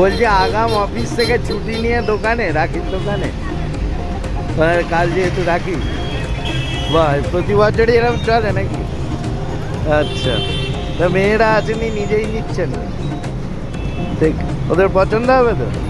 বলছি, আগাম অফিস থেকে ছুটি নিয়ে দোকানে, রাখির দোকানে। মানে কাল যেহেতু রাখি। বাহ, প্রতি বছরই এরকম চলে নাকি? আচ্ছা। তা মেয়েরা আসেনি, নিজেই নিচ্ছেন। ঠিক ওদের পছন্দ হবে তো?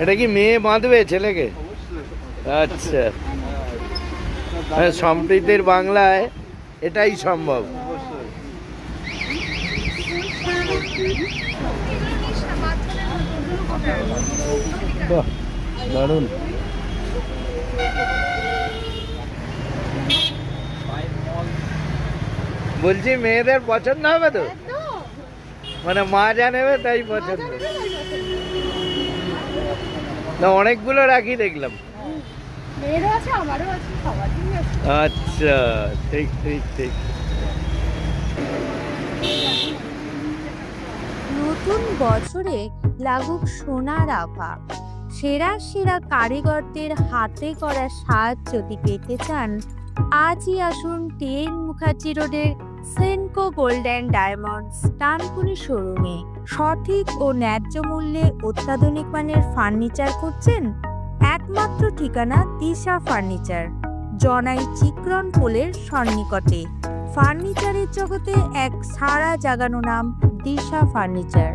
এটা কি মেয়ে বাঁধবে ছেলেকে? আচ্ছা। মানে সম্প্রীতির বাংলায় এটাই সম্ভব। বাহ। দারুণ। বলছি মেয়েদের পছন্দ হবে তো? মানে মা যা নেবে তাই পছন্দ। না, অনেকগুলো রাখি দেখলাম। আচ্ছা ঠিক ঠিক ঠিক। নতুন বছরে লাগুক সোনার আভা। সেরা সেরা কারিগরদের হাতে করা সাজ যদি পেতে চান, আজই আসুন টেন মুখার্জি রোডের সেনকো গোল্ড অ্যান্ড ডায়মন্ডস টানপুরি শোরুমে। সঠিক ও ন্যায্য মূল্যে অত্যাধুনিক মানের ফার্নিচার খুঁজছেন? একমাত্র ঠিকানা দিশা ফার্নিচার, জনাই চিক্রন পোলের সন্নিকটে। ফার্নিচারের জগতে এক সারা জাগানো নাম দিশা ফার্নিচার।